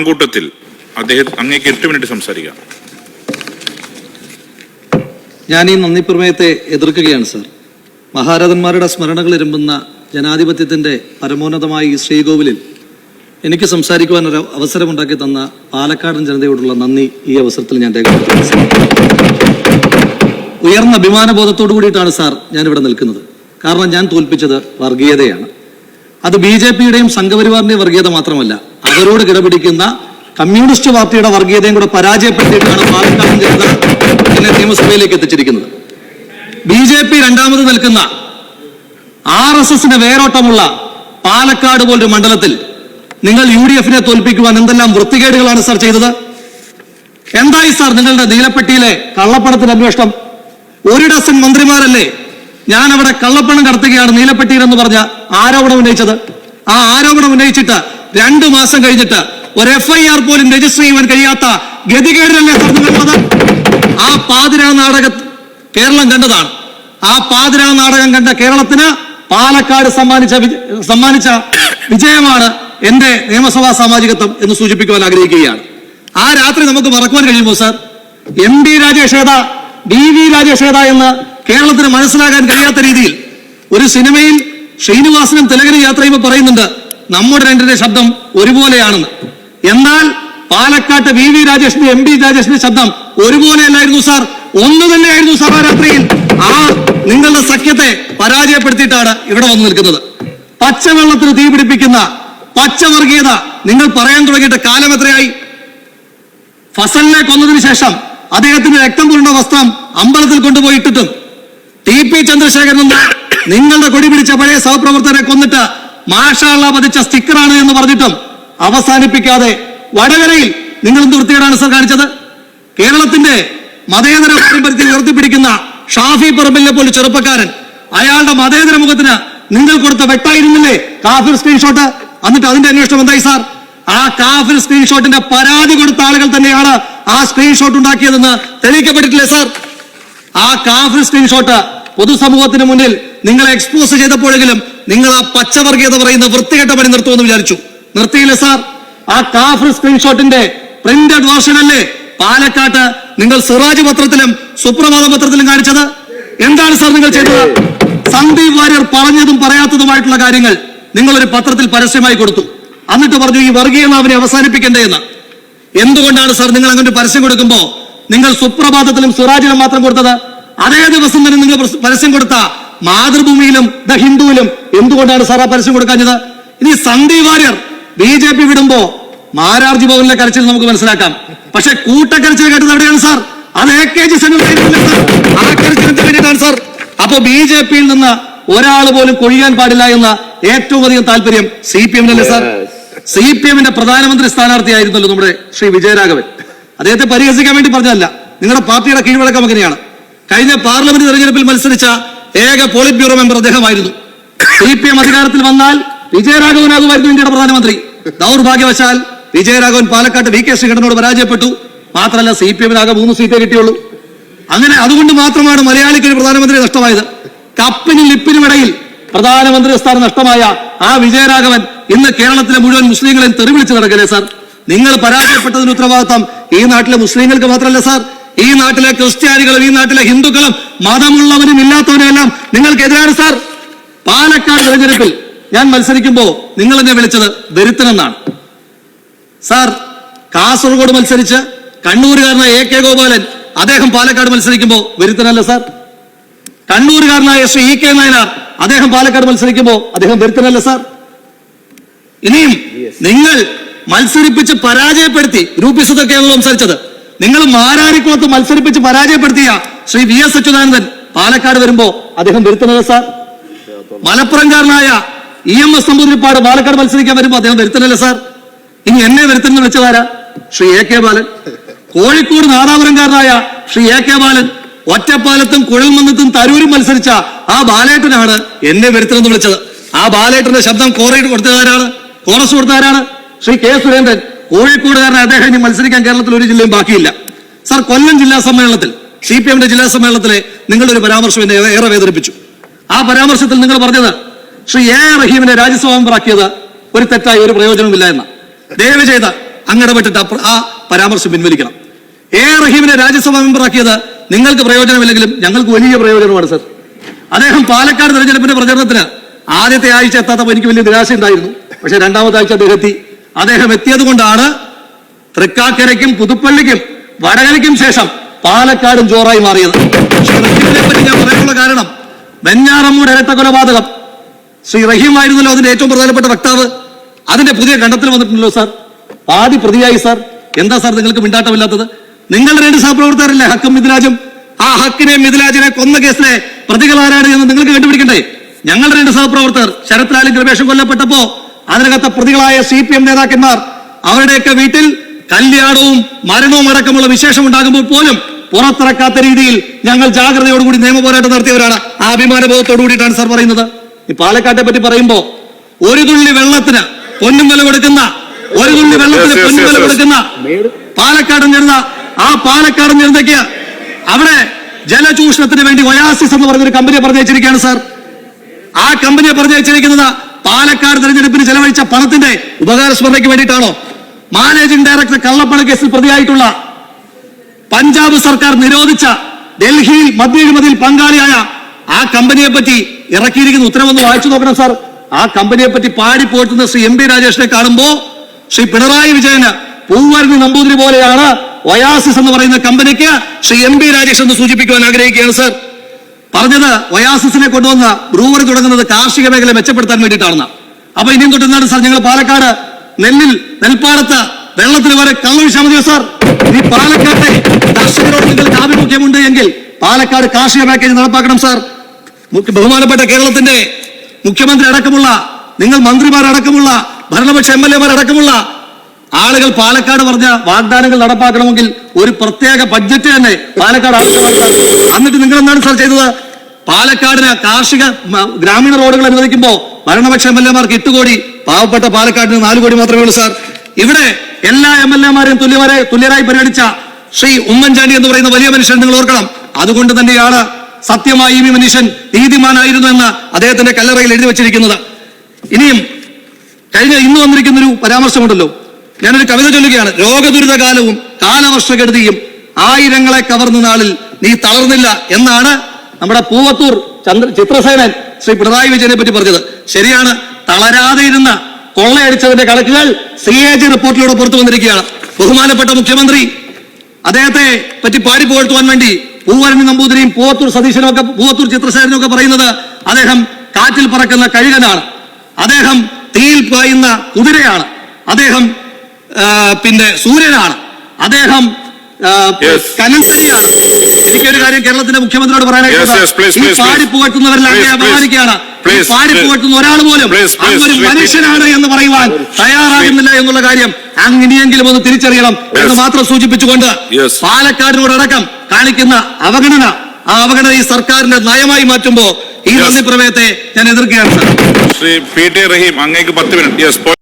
മാങ്കൂട്ടത്തിൽ അദ്ദേഹം അങ്ങേക്ക് എട്ട് മിനിറ്റ് സംസാരിക്കാം. ഞാൻ ഈ നന്ദി പ്രമേയത്തെ എതിർക്കുകയാണ് സർ. മഹാരഥന്മാരുടെ സ്മരണകൾ ഇരുമ്പുന്ന ജനാധിപത്യത്തിന്റെ പരമോന്നതമായ ഈ ശ്രീകോവിലിൽ എനിക്ക് സംസാരിക്കുവാൻ ഒരു അവസരമുണ്ടാക്കി തന്ന പാലക്കാടൻ ജനതയോടുള്ള നന്ദി ഈ അവസരത്തിൽ ഞാൻ രേഖപ്പെടുത്തുന്നു. ഉയർന്ന അഭിമാനബോധത്തോടു കൂടിയിട്ടാണ് സാർ ഞാൻ ഇവിടെ നിൽക്കുന്നത്. കാരണം ഞാൻ തോൽപ്പിച്ചത് വർഗീയതയാണ്. അത് ബി ജെ പിയുടെയും സംഘപരിവാറിന്റെയും വർഗീയത മാത്രമല്ല അവരോട് കിടപിടിക്കുന്ന കമ്മ്യൂണിസ്റ്റ് പാർട്ടിയുടെ വർഗീയതയും കൂടെ പരാജയപ്പെടുത്തിയിട്ടാണ് പാലക്കാട് ജനത എന്നെ നിയമസഭയിലേക്ക് എത്തിച്ചിരിക്കുന്നത്. ബി ജെ പി രണ്ടാമത് നിൽക്കുന്ന ആർ എസ് എസിന് വേരോട്ടമുള്ള പാലക്കാട് പോലൊരു മണ്ഡലത്തിൽ നിങ്ങൾ യു ഡി എഫിനെ തോൽപ്പിക്കുവാൻ എന്തെല്ലാം വൃത്തികേടുകളാണ് സാർ ചെയ്തത്? എന്തായി സാർ നിങ്ങളുടെ നീലപ്പെട്ടിയിലെ കള്ളപ്പണത്തിന്റെ അന്വേഷണം? ഒരു ഡസൻ മന്ത്രിമാരല്ലേ ഞാൻ അവിടെ കള്ളപ്പണം കടത്തുകയാണ് നീലപ്പെട്ടിയിൽ എന്ന് പറഞ്ഞ ആരോപണം ഉന്നയിച്ചത്? ആ ആരോപണം ഉന്നയിച്ചിട്ട് രണ്ടു മാസം കഴിഞ്ഞിട്ട് ഒരു എഫ് ഐ ആർ പോലും രജിസ്റ്റർ ചെയ്യുവാൻ കഴിയാത്ത ഗതികേടിലല്ലേ നിങ്ങളുള്ളത് ആ പാതിരാ നാടക കേരളം കണ്ടതാണ്. ആ പാതിരാ നാടകം കണ്ട കേരളത്തിന് പാലക്കാട് സമ്മാനിച്ച സമ്മാനിച്ച വിജയമാണ് എന്റെ നിയമസഭാ സാമാജികത്വം എന്ന് സൂചിപ്പിക്കുവാൻ ആഗ്രഹിക്കുകയാണ്. ആ രാത്രി നമുക്ക് മറക്കുവാൻ കഴിയുമോ സാർ? എം ഡി രാജേഷ് ഏതാ ഡി വി രാജേഷ് ഏതാ എന്ന് കേരളത്തിന് മനസ്സിലാകാൻ കഴിയാത്ത രീതിയിൽ ഒരു സിനിമയിൽ ശ്രീനിവാസനും തിലകനും യാത്ര ചെയ്യുമ്പോൾ പറയുന്നുണ്ട് നമ്മുടെ രണ്ടിന്റെ ശബ്ദം ഒരുപോലെയാണെന്ന്. എന്നാൽ പാലക്കാട്ട് വി വി രാജേഷിന്റെ എം ബി രാജേഷിന്റെ ശബ്ദം ഒരുപോലെയല്ലായിരുന്നു സാർ. ഒന്ന് തന്നെയായിരുന്നു സാർ ആ നിങ്ങളുടെ സഖ്യത്തെ പരാജയപ്പെടുത്തിയിട്ടാണ് ഇവിടെ വന്നു നിൽക്കുന്നത്. പച്ചവെള്ളത്തിന് തീ പിടിപ്പിക്കുന്ന പച്ചവർഗീയത നിങ്ങൾ പറയാൻ തുടങ്ങിയിട്ട് കാലം എത്രയായി? ഫസലിനെ കൊന്നതിന് ശേഷം അദ്ദേഹത്തിന്റെ രക്തം പുരണ്ട വസ്ത്രം അമ്പലത്തിൽ കൊണ്ടുപോയിട്ടിട്ടും ടി പി ചന്ദ്രശേഖരൻ നിങ്ങളുടെ കൊടി പിടിച്ച പഴയ സഹപ്രവർത്തകരെ കൊന്നിട്ട് മാഷാള്ള പതിച്ച സ്റ്റിക്കറാണ് എന്ന് പറഞ്ഞിട്ടും അവസാനിപ്പിക്കാതെ വടകരയിൽ നിങ്ങൾ എന്ത് വൃത്തികേടാണ് സർ കാണിച്ചത്? കേരളത്തിന്റെ മതേതര പാരമ്പര്യത്തിൽ ഉയർത്തിപ്പിടിക്കുന്ന ഷാഫി പറമ്പിലിനെ പോലെ ചെറുപ്പക്കാരൻ അയാളുടെ മതേതര മുഖത്തിന് നിങ്ങൾ കൊടുത്ത വെട്ടായിരുന്നില്ലേ? കാഫിർ സ്ക്രീൻഷോട്ട് എന്നിട്ട് അതിന്റെ അന്വേഷണം എന്തായി സാർ? ആ കാഫിർ സ്ക്രീൻഷോട്ടിന്റെ പരാതി കൊടുത്ത ആളുകൾ തന്നെയാണ് ആ സ്ക്രീൻഷോട്ട് ഉണ്ടാക്കിയതെന്ന് തെളിയിക്കപ്പെട്ടിട്ടില്ലേ സാർ? ആ കാഫിർ സ്ക്രീൻഷോട്ട് പൊതുസമൂഹത്തിന് മുന്നിൽ നിങ്ങളെ എക്സ്പോസ് ചെയ്തപ്പോഴെങ്കിലും നിങ്ങൾ ആ പച്ചവർഗീയത പറയുന്ന വൃത്തികെട്ട പണി നിർത്തുമെന്ന് വിചാരിച്ചു. നിർത്തിയില്ല സാർ? ആ കാഫർ സ്ക്രീൻഷോട്ടിന്റെ പ്രിന്റഡ് വേർഷൻ അല്ലേ? പാലക്കാട്ട് നിങ്ങൾ സിറാജ് പത്രത്തിലും സുപ്രഭാത പത്രത്തിലും കാണിച്ചത്? എന്താണ് സാർ നിങ്ങൾ ചെയ്തത്? സന്ദീപ് വാര്യർ പറഞ്ഞതും പറയാത്തതുമായിട്ടുള്ള കാര്യങ്ങൾ നിങ്ങൾ ഒരു പത്രത്തിൽ പരസ്യമായി കൊടുത്തു. എന്നിട്ട് പറഞ്ഞു ഈ വർഗീയ നാവിനെ അവസാനിപ്പിക്കണ്ടേ എന്ന്. എന്തുകൊണ്ടാണ് സാർ നിങ്ങൾ അങ്ങനെ ഒരു പരസ്യം കൊടുക്കുമ്പോ നിങ്ങൾ സുപ്രഭാതത്തിലും സിറാജിലും മാത്രം കൊടുത്തത്? അതേ ദിവസം തന്നെ നിങ്ങൾ പരസ്യം കൊടുത്ത മാതൃഭൂമിയിലും ദ ഹിന്ദുവിലും എന്തുകൊണ്ടാണ് സാറാ ആ പരസ്യം കൊടുക്കാഞ്ഞത്? ഇനി Sandeep Warrier B J P വിടുമ്പോ Mararji ഭവനിലെ കരച്ചിൽ നമുക്ക് മനസ്സിലാക്കാം. പക്ഷെ കൂട്ടക്കരച്ചിൽ കേട്ടത് എവിടെയാണ് സാർ? അത് എ കെ ജി ആ കരച്ചിലിന് വേണ്ടിയിട്ടാണ് സാർ. അപ്പൊ ബി ജെ പിയിൽ നിന്ന് ഒരാൾ പോലും കൊഴിയാൻ പാടില്ല എന്ന ഏറ്റവും അധികം താല്പര്യം സി പി എമ്മിനല്ലേ സാർ? സി പി എമ്മിന്റെ പ്രധാനമന്ത്രി സ്ഥാനാർത്ഥിയായിരുന്നല്ലോ നമ്മുടെ ശ്രീ വിജയരാഘവൻ. അദ്ദേഹത്തെ പരിഹസിക്കാൻ വേണ്ടി പറഞ്ഞതല്ല. നിങ്ങളുടെ പാർട്ടിയുടെ കീഴ്വഴക്കം അങ്ങനെയാണ്. കഴിഞ്ഞ പാർലമെന്റ് തെരഞ്ഞെടുപ്പിൽ മത്സരിച്ച ഏക പോളിറ്റ് ബ്യൂറോ മെമ്പർ അദ്ദേഹമായിരുന്നു. സി പി എം അധികാരത്തിൽ വന്നാൽ വിജയരാഘവനാകുമായിരുന്നു ഇന്ത്യയുടെ പ്രധാനമന്ത്രി. ദൗർഭാഗ്യവശാൽ വിജയരാഘവൻ പാലക്കാട്ട് വി കെ ശ്രീകണ്ഠനോട് പരാജയപ്പെട്ടു. മാത്രമല്ല സി പി എമ്മിനാകെ മൂന്ന് സീറ്റേ കിട്ടിയുള്ളൂ. അങ്ങനെ അതുകൊണ്ട് മാത്രമാണ് മലയാളിക്ക് ഒരു പ്രധാനമന്ത്രി നഷ്ടമായത്. കപ്പിനും ലിപ്പിനും ഇടയിൽ പ്രധാനമന്ത്രി സ്ഥാനം നഷ്ടമായ ആ വിജയരാഘവൻ ഇന്ന് കേരളത്തിലെ മുഴുവൻ മുസ്ലിങ്ങളെയും തെറിവിളിച്ച് നടക്കല്ലേ സാർ? നിങ്ങൾ പരാജയപ്പെട്ടതിന് ഉത്തരവാദിത്തം ഈ നാട്ടിലെ മുസ്ലിങ്ങൾക്ക് മാത്രമല്ല സാർ. ഈ നാട്ടിലെ ക്രിസ്ത്യാനികളും ഈ നാട്ടിലെ ഹിന്ദുക്കളും മതമുള്ളവരും ഇല്ലാത്തവരും എല്ലാം നിങ്ങൾക്കെതിരാണ് സാർ. പാലക്കാട് തെരഞ്ഞെടുപ്പിൽ ഞാൻ മത്സരിക്കുമ്പോൾ നിങ്ങൾ എന്നെ വിളിച്ചത് ദരിദ്രനെന്നാണ്. സാർ കാസർഗോഡ് മത്സരിച്ച് കണ്ണൂരുകാരനായ എ കെ ഗോപാലൻ അദ്ദേഹം പാലക്കാട് മത്സരിക്കുമ്പോൾ ദരിദ്രനല്ല സാർ. കണ്ണൂരുകാരനായ ശ്രീ ഇ കെ നായനാർ അദ്ദേഹം പാലക്കാട് മത്സരിക്കുമ്പോൾ അദ്ദേഹം ദരിദ്രനല്ല സാർ. ഇനിയും നിങ്ങൾ മത്സരിപ്പിച്ച് പരാജയപ്പെടുത്തി ഗ്രൂപ്പ് ഇസത്തൊക്കെയാണല്ലോ സംസാരിച്ചത്. നിങ്ങൾ മാരാരിക്കുളത്ത് മത്സരിപ്പിച്ച് പരാജയപ്പെടുത്തിയ ശ്രീ വി എസ് അച്യുതാനന്ദൻ പാലക്കാട് വരുമ്പോ അദ്ദേഹം വരുത്തുന്നത് sir? മലപ്പുറംകാരനായ E M S Namboodiripad Palakkad മത്സരിക്കാൻ വരുമ്പോ അദ്ദേഹം വരുത്തുന്നില്ല സാർ. ഇനി എന്നെ വരുത്തുന്ന വെച്ചതാരാ ശ്രീ എ കെ ബാലൻ. കോഴിക്കോട് നാദാപുരംകാരനായ ശ്രീ എ കെ ബാലൻ ഒറ്റപ്പാലത്തും കുഴൽമന്നത്തും തരൂരും മത്സരിച്ച ആ ബാലേട്ടനാണ് എന്നെ വരുത്തണമെന്ന് വിളിച്ചത്. ആ ബാലേട്ടന്റെ ശബ്ദം കോറയിട്ട് കൊടുത്തതാരാണ് കോറസ് കൊടുത്തതാരാണ് ശ്രീ കെ സുരേന്ദ്രൻ. കോഴിക്കോടുകാരനെ അദ്ദേഹം ഇനി മത്സരിക്കാൻ കേരളത്തിൽ ഒരു ജില്ലയും ബാക്കിയില്ല. സാർ കൊല്ലം ജില്ലാ സമ്മേളനത്തിൽ സി പി എമ്മിന്റെ ജില്ലാ സമ്മേളനത്തിലെ നിങ്ങളുടെ ഒരു പരാമർശം എന്നെ ഏറെ വേദനിപ്പിച്ചു. ആ പരാമർശത്തിൽ നിങ്ങൾ പറഞ്ഞത് ശ്രീ എ റഹീമിനെ രാജ്യസഭ മെമ്പറാക്കിയത് ഒരു തെറ്റായി ഒരു പ്രയോജനമില്ല എന്ന. ദയവ് ചെയ്ത് അങ്ങടപെട്ടിട്ട് ആ പരാമർശം പിൻവലിക്കണം. എ റഹീമിനെ രാജ്യസഭാ മെമ്പറാക്കിയത് നിങ്ങൾക്ക് പ്രയോജനമില്ലെങ്കിലും ഞങ്ങൾക്ക് വലിയ പ്രയോജനമാണ് സർ. അദ്ദേഹം പാലക്കാട് തെരഞ്ഞെടുപ്പിന്റെ പ്രചരണത്തിന് ആദ്യത്തെ ആഴ്ച എത്താത്തപ്പോൾ എനിക്ക് വലിയ നിരാശ ഉണ്ടായിരുന്നു പക്ഷെ രണ്ടാമത്തെ ആഴ്ച അദ്ദേഹം എത്തി. അദ്ദേഹം എത്തിയത് കൊണ്ടാണ് തൃക്കാക്കരയ്ക്കും പുതുപ്പള്ളിക്കും വടകരയ്ക്കും ശേഷം പാലക്കാടും ജോറായി മാറിയത്. പറ്റി ഞാൻ പറയാനുള്ള കാരണം വെഞ്ഞാറമ്മൂർ ഇരട്ട കൊലപാതകം ശ്രീ റഹീം ആയിരുന്നല്ലോ അതിന്റെ ഏറ്റവും പ്രധാനപ്പെട്ട വക്താവ്. അതിന്റെ പുതിയ കണ്ടെത്തൽ വന്നിട്ടുണ്ടല്ലോ സാർ. പാതി പ്രതിയായി സാർ. എന്താ സാർ നിങ്ങൾക്ക് മിണ്ടാട്ടമില്ലാത്തത്? നിങ്ങളുടെ രണ്ട് സഹപ്രവർത്തകരല്ലേ? ഹക്കും മിഥിലാജും ആ ഹക്കിനെ മിഥിലാജിനെ കൊന്ന കേസിലെ പ്രതികളാരാണ് എന്ന് നിങ്ങൾക്ക് കണ്ടുപിടിക്കണ്ടേ? ഞങ്ങളുടെ രണ്ട് സഹപ്രവർത്തകർ. ശരത് ലാലും കൃപേഷും കൊല്ലപ്പെട്ടപ്പോ അതിനകത്തെ പ്രതികളായ സി പി എം നേതാക്കന്മാർ അവരുടെയൊക്കെ വീട്ടിൽ കല്യാണവും മരണവും അടക്കമുള്ള വിശേഷം ഉണ്ടാകുമ്പോൾ പോലും പുറത്തിറക്കാത്ത രീതിയിൽ ഞങ്ങൾ ജാഗ്രതയോടുകൂടി നിയമ പോരാട്ടം നടത്തിയവരാണ്. ആ അഭിമാനബോധത്തോടു കൂടിയിട്ടാണ് സാർ പറയുന്നത്. ഈ പാലക്കാട്ടെ പറ്റി പറയുമ്പോ ഒരു തുള്ളി വെള്ളത്തിന് പൊന്നും വില കൊടുക്കുന്ന ഒരു തുള്ളി വെള്ളത്തിന് പൊന്നും വില. കൊടുക്കുന്ന പാലക്കാട് ചേർന്ന ആ പാലക്കാട് ചേർന്നേക്ക് അവിടെ ജലചൂഷണത്തിന് വേണ്ടി ഒയാസിസ് എന്ന് പറഞ്ഞൊരു കമ്പനിയെ പറഞ്ഞയച്ചിരിക്കുകയാണ് സാർ. ആ കമ്പനിയെ പറഞ്ഞയച്ചിരിക്കുന്നത് പാലക്കാട് തെരഞ്ഞെടുപ്പിന് ചെലവഴിച്ച പണത്തിന്റെ ഉപകാര സ്മരണയ്ക്ക് വേണ്ടിയിട്ടാണോ മാനേജിംഗ് ഡയറക്ടർ കള്ളപ്പണ കേസിൽ പ്രതിയായിട്ടുള്ള പഞ്ചാബ് സർക്കാർ നിരോധിച്ച ഡൽഹിയിൽ മദ്യഴിമതിയിൽ പങ്കാളിയായ ആ കമ്പനിയെ പറ്റി ഇറക്കിയിരിക്കുന്ന ഉത്തരവൊന്ന് വായിച്ചു നോക്കണം സാർ. ആ കമ്പനിയെ പറ്റി പാടി പോയിട്ടുന്ന ശ്രീ എം പി രാജേഷിനെ കാണുമ്പോ ശ്രീ പിണറായി വിജയന് പൂവരഞ്ഞ് നമ്പൂതിരി പോലെയാണ് ഒയാസിസ് എന്ന് പറയുന്ന കമ്പനിക്ക് ശ്രീ എം പി രാജേഷ് എന്ന് സൂചിപ്പിക്കുവാൻ ആഗ്രഹിക്കുകയാണ് സാർ. പറഞ്ഞത് ഒയാസിസിനെ കൊണ്ടുവന്ന ബ്രൂവറി തുടങ്ങുന്നത് കാർഷിക മേഖല മെച്ചപ്പെടുത്താൻ വേണ്ടിയിട്ടാണെന്ന്. അപ്പൊ ഇനിയും തൊട്ടുന്നാണ് സാർ ഞങ്ങൾ പാലക്കാട് നെല്ലിൽ നെൽപ്പാടത്ത് വെള്ളത്തിന് വരെ കള്ളൊഴിച്ചാൽ മതിയോ സാർ? ഈ പാലക്കാട്ടെ കർഷകരോട് നിങ്ങൾക്ക് ആഭിമുഖ്യമുണ്ട് എങ്കിൽ പാലക്കാട് കാർഷിക പാക്കേജ് നടപ്പാക്കണം സാർ. ബഹുമാനപ്പെട്ട കേരളത്തിന്റെ മുഖ്യമന്ത്രി അടക്കമുള്ള നിങ്ങൾ മന്ത്രിമാരടക്കമുള്ള ഭരണപക്ഷ എം എൽ എമാരടക്കമുള്ള ആളുകൾ പാലക്കാട് പറഞ്ഞ വാഗ്ദാനങ്ങൾ നടപ്പാക്കണമെങ്കിൽ ഒരു പ്രത്യേക ബഡ്ജറ്റ് തന്നെ പാലക്കാട് ആവശ്യമാണ്. എന്നിട്ട് നിങ്ങൾ എന്താണ് സാർ ചെയ്തത്? പാലക്കാടിന് കാർഷിക ഗ്രാമീണ റോഡുകൾ അനുവദിക്കുമ്പോൾ ഭരണപക്ഷ എം എൽ എമാർക്ക് എട്ട് കോടി പാവപ്പെട്ട പാലക്കാടിന് നാല് കോടി മാത്രമേ ഉള്ളൂ സാർ ഇവിടെ എല്ലാ എം എൽ എമാരെയും തുല്യവരെ തുല്യരായി പരിഗണിച്ച ശ്രീ ഉമ്മൻചാണ്ടി എന്ന് പറയുന്ന വലിയ മനുഷ്യൻ നിങ്ങൾ ഓർക്കണം. അതുകൊണ്ട് തന്നെയാണ് സത്യമായി ഈ മനുഷ്യൻ നീതിമാനായിരുന്നു എന്ന് അദ്ദേഹത്തിന്റെ കല്ലറയിൽ എഴുതി വച്ചിരിക്കുന്നത്. ഇനിയും കഴിഞ്ഞ ഇന്ന് വന്നിരിക്കുന്ന ഒരു പരാമർശമുണ്ടല്ലോ. ഞാനൊരു കവിത ചൊല്ലുകയാണ്. രോഗദുരിത കാലവും കാലവർഷകെടുതിയും ആയിരങ്ങളെ കവർന്ന നാളിൽ നീ തളർന്നില്ല എന്നാണ് നമ്മുടെ പൂവത്തൂർ ചന്ദ്ര ചിത്രസേനൻ ശ്രീ പിണറായി വിജയനെ പറ്റി പറഞ്ഞത്. ശരിയാണ് തളരാതെ ഇരുന്ന കൊള്ളയടിച്ചതിന്റെ കണക്കുകൾ സി എ ജി റിപ്പോർട്ടിലൂടെ പുറത്തു വന്നിരിക്കുകയാണ്. ബഹുമാനപ്പെട്ട മുഖ്യമന്ത്രി അദ്ദേഹത്തെ പറ്റി പാടി പുകഴ്ത്തുവാൻ വേണ്ടി പൂവരണി നമ്പൂതിരിയും പൂവത്തൂർ സതീശനും ഒക്കെ പൂവത്തൂർ ചിത്രസേനനും ഒക്കെ പറയുന്നത് അദ്ദേഹം കാറ്റിൽ പറക്കുന്ന കഴുകനാണ്. അദ്ദേഹം തീയിൽ പായുന്ന കുതിരയാണ്. അദ്ദേഹം പിന്നെ സൂര്യനാണ്. അദ്ദേഹം. കനൽത്തരിയാണ് എനിക്കൊരു കാര്യം കേരളത്തിന്റെ മുഖ്യമന്ത്രിയോട് പറയാനായിട്ട് പാടി പുകട്ടുന്നവരിൽ പുകഴ്ത്തുന്നവരിൽ അങ്ങേ Please, please. അപമാനിക്കുകയാണ് പാടി പുകട്ടുന്ന ഒരാൾ പോലും അങ്ങൊരു മനുഷ്യനാണ് എന്ന് പറയുവാൻ തയ്യാറാകുന്നില്ല എന്നുള്ള കാര്യം അങ്ങനെയെങ്കിലും ഒന്ന് തിരിച്ചറിയണം എന്ന് മാത്രം സൂചിപ്പിച്ചുകൊണ്ട് പാലക്കാടിനോടക്കം കാണിക്കുന്ന അവഗണന ആ അവഗണന ഈ സർക്കാരിന്റെ നയമായി മാറ്റുമ്പോ ഈ. നന്ദി പ്രമേയത്തെ ഞാൻ എതിർക്കുകയാണ് sir. Shri P T Rahim അങ്ങേക്ക് പത്ത് മിനിറ്റ്.